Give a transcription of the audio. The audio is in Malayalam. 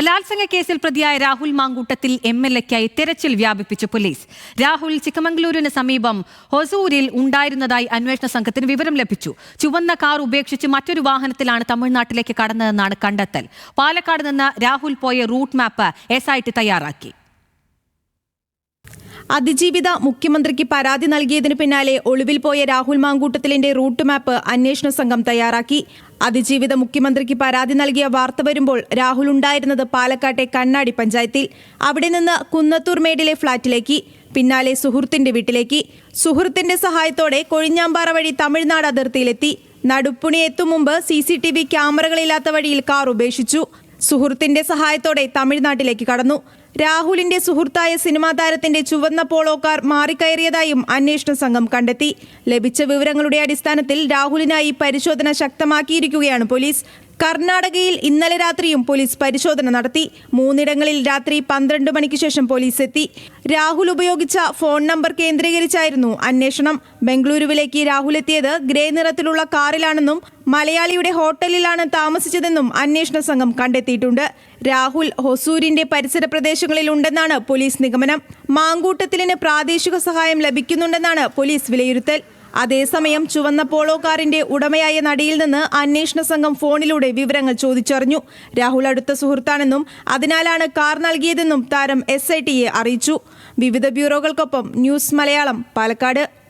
ബലാത്സംഗ കേസിൽ പ്രതിയായ രാഹുൽ മാങ്കൂട്ടത്തിൽ എം എൽ എക്കായി തെരച്ചിൽ വ്യാപിപ്പിച്ചു പോലീസ്. രാഹുൽ ചിക്കമംഗ്ലൂരിന് സമീപം ഹൊസൂരിൽ ഉണ്ടായിരുന്നതായി അന്വേഷണ സംഘത്തിന് വിവരം ലഭിച്ചു. ചുവന്ന കാർ ഉപേക്ഷിച്ച് മറ്റൊരു വാഹനത്തിലാണ് തമിഴ്നാട്ടിലേക്ക് കടന്നതെന്നാണ് കണ്ടെത്തൽ. പാലക്കാട് നിന്ന് രാഹുൽ പോയ റൂട്ട് മാപ്പ് എസ് തയ്യാറാക്കി. അതിജീവിത മുഖ്യമന്ത്രിക്ക് പരാതി നൽകിയതിനു പിന്നാലെ ഒളിവിൽ പോയ രാഹുൽ മാങ്കൂട്ടത്തിലിന്റെ റൂട്ട് മാപ്പ് അന്വേഷണ സംഘം തയ്യാറാക്കി. അതിജീവിത മുഖ്യമന്ത്രിക്ക് പരാതി നൽകിയ വാർത്ത വരുമ്പോൾ രാഹുൽ ഉണ്ടായിരുന്നത് പാലക്കാട്ടെ കണ്ണാടി പഞ്ചായത്തിൽ. അവിടെ നിന്ന് കുന്നത്തൂർ മേടിലെ ഫ്ളാറ്റിലേക്ക് പിന്നാലെ സുഹൃത്തിന്റെ വീട്ടിലേക്ക്. സുഹൃത്തിന്റെ സഹായത്തോടെ കൊഴിഞ്ഞാമ്പാറ വഴി തമിഴ്നാട് അതിർത്തിയിലെത്തി. നടുപ്പുണി എത്തും മുമ്പ് സി സി ടി വി ക്യാമറകളില്ലാത്ത വഴിയിൽ കാർ ഉപേക്ഷിച്ചു. സുഹൃത്തിന്റെ സഹായത്തോടെ തമിഴ്നാട്ടിലേക്ക് കടന്നു. രാഹുലിന്റെ സുഹൃത്തായ സിനിമാ താരത്തിന്റെ ചുവന്ന പോളോക്കാർ കാർ മാറിക്കയറിയതായും അന്വേഷണ സംഘം കണ്ടെത്തി. ലഭിച്ച വിവരങ്ങളുടെ അടിസ്ഥാനത്തിൽ രാഹുലിനായി പരിശോധന ശക്തമാക്കിയിരിക്കുകയാണ് പോലീസ്. കർണാടകയിൽ ഇന്നലെ രാത്രിയും പോലീസ് പരിശോധന നടത്തി. മൂന്നിടങ്ങളിൽ രാത്രി പന്ത്രണ്ട് മണിക്ക് ശേഷം പോലീസ് എത്തി. രാഹുൽ ഉപയോഗിച്ച ഫോൺ നമ്പർ കേന്ദ്രീകരിച്ചായിരുന്നു അന്വേഷണം. ബംഗളൂരുവിലേക്ക് രാഹുൽ എത്തിയത് ഗ്രേ നിറത്തിലുള്ള കാറിലാണെന്നും മലയാളിയുടെ ഹോട്ടലിലാണ് താമസിച്ചതെന്നും അന്വേഷണ സംഘം കണ്ടെത്തിയിട്ടുണ്ട്. രാഹുൽ ഹൊസൂരിന്റെ പരിസര പ്രദേശങ്ങളിൽ ഉണ്ടെന്നാണ് പോലീസ് നിഗമനം. മാങ്കൂട്ടത്തിലിന് പ്രാദേശിക സഹായം ലഭിക്കുന്നുണ്ടെന്നാണ് പോലീസ് വിലയിരുത്തൽ. അതേസമയം ചുവന്ന പോളോ കാറിന്റെ ഉടമയായ നടിയിൽ നിന്ന് അന്വേഷണ സംഘം ഫോണിലൂടെ വിവരങ്ങൾ ചോദിച്ചറിഞ്ഞു. രാഹുൽ അടുത്ത സുഹൃത്താണെന്നും അതിനാലാണ് കാർ നൽകിയതെന്നും താരം എസ് അറിയിച്ചു. വിവിധ ബ്യൂറോകൾക്കൊപ്പം ന്യൂസ് മലയാളം പാലക്കാട്.